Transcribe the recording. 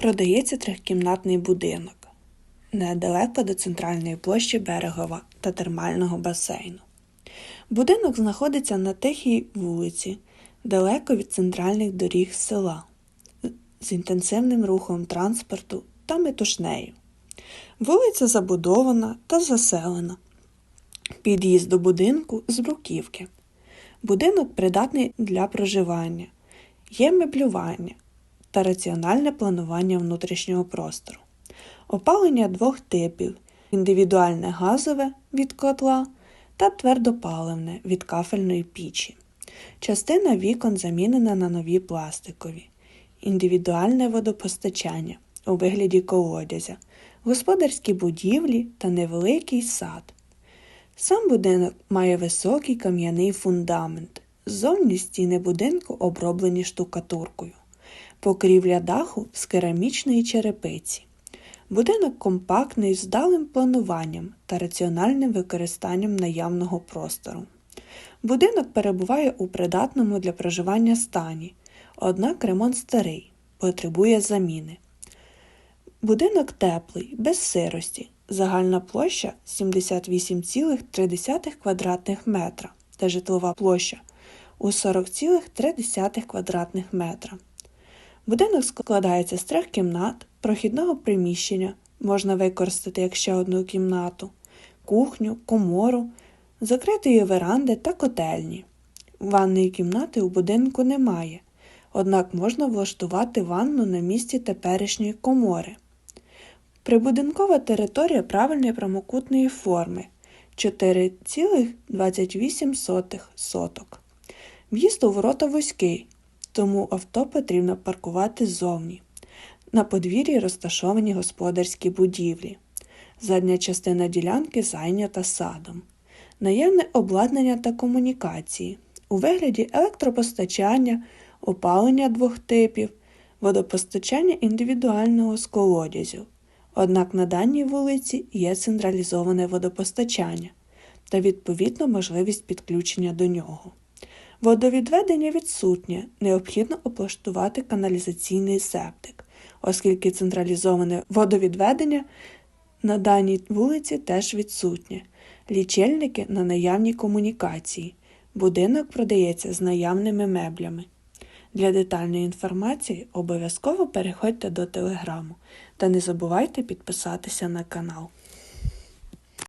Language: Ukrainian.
Продається трьохкімнатний будинок недалеко до центральної площі Берегова та термального басейну. Будинок знаходиться на тихій вулиці, далеко від центральних доріг села, з інтенсивним рухом транспорту та метушнею. Вулиця забудована та заселена. Під'їзд до будинку з бруківки. Будинок придатний для проживання, є меблювання та раціональне планування внутрішнього простору. Опалення двох типів: індивідуальне газове від котла та твердопаливне від кафельної пічі. Частина вікон замінена на нові пластикові, індивідуальне водопостачання у вигляді колодязя, господарські будівлі та невеликий сад. Сам будинок має високий кам'яний фундамент. Ззовні стіни будинку оброблені штукатуркою, покрівля даху з керамічної черепиці. Будинок компактний з вдалим плануванням та раціональним використанням наявного простору. Будинок перебуває у придатному для проживання стані, однак ремонт старий, потребує заміни. Будинок теплий, без сирості, загальна площа 78,3 квадратних метра та житлова площа у 40,3 квадратних метра. Будинок складається з трьох кімнат, прохідного приміщення, можна використати як ще одну кімнату, кухню, комору, закритої веранди та котельні. Ванної кімнати у будинку немає, однак можна влаштувати ванну на місці теперішньої комори. Прибудинкова територія правильної прямокутної форми 4,28 соток. В'їзд у ворота вузький, тому авто потрібно паркувати ззовні. На подвір'ї розташовані господарські будівлі. Задня частина ділянки зайнята садом. Наявне обладнання та комунікації у вигляді електропостачання, опалення двох типів, водопостачання індивідуального з колодязю. Однак на даній вулиці є централізоване водопостачання та відповідно можливість підключення до нього. Водовідведення відсутнє, необхідно облаштувати каналізаційний септик, оскільки централізоване водовідведення на даній вулиці теж відсутнє. Лічильники на наявній комунікації. Будинок продається з наявними меблями. Для детальної інформації обов'язково переходьте до телеграму та не забувайте підписатися на канал.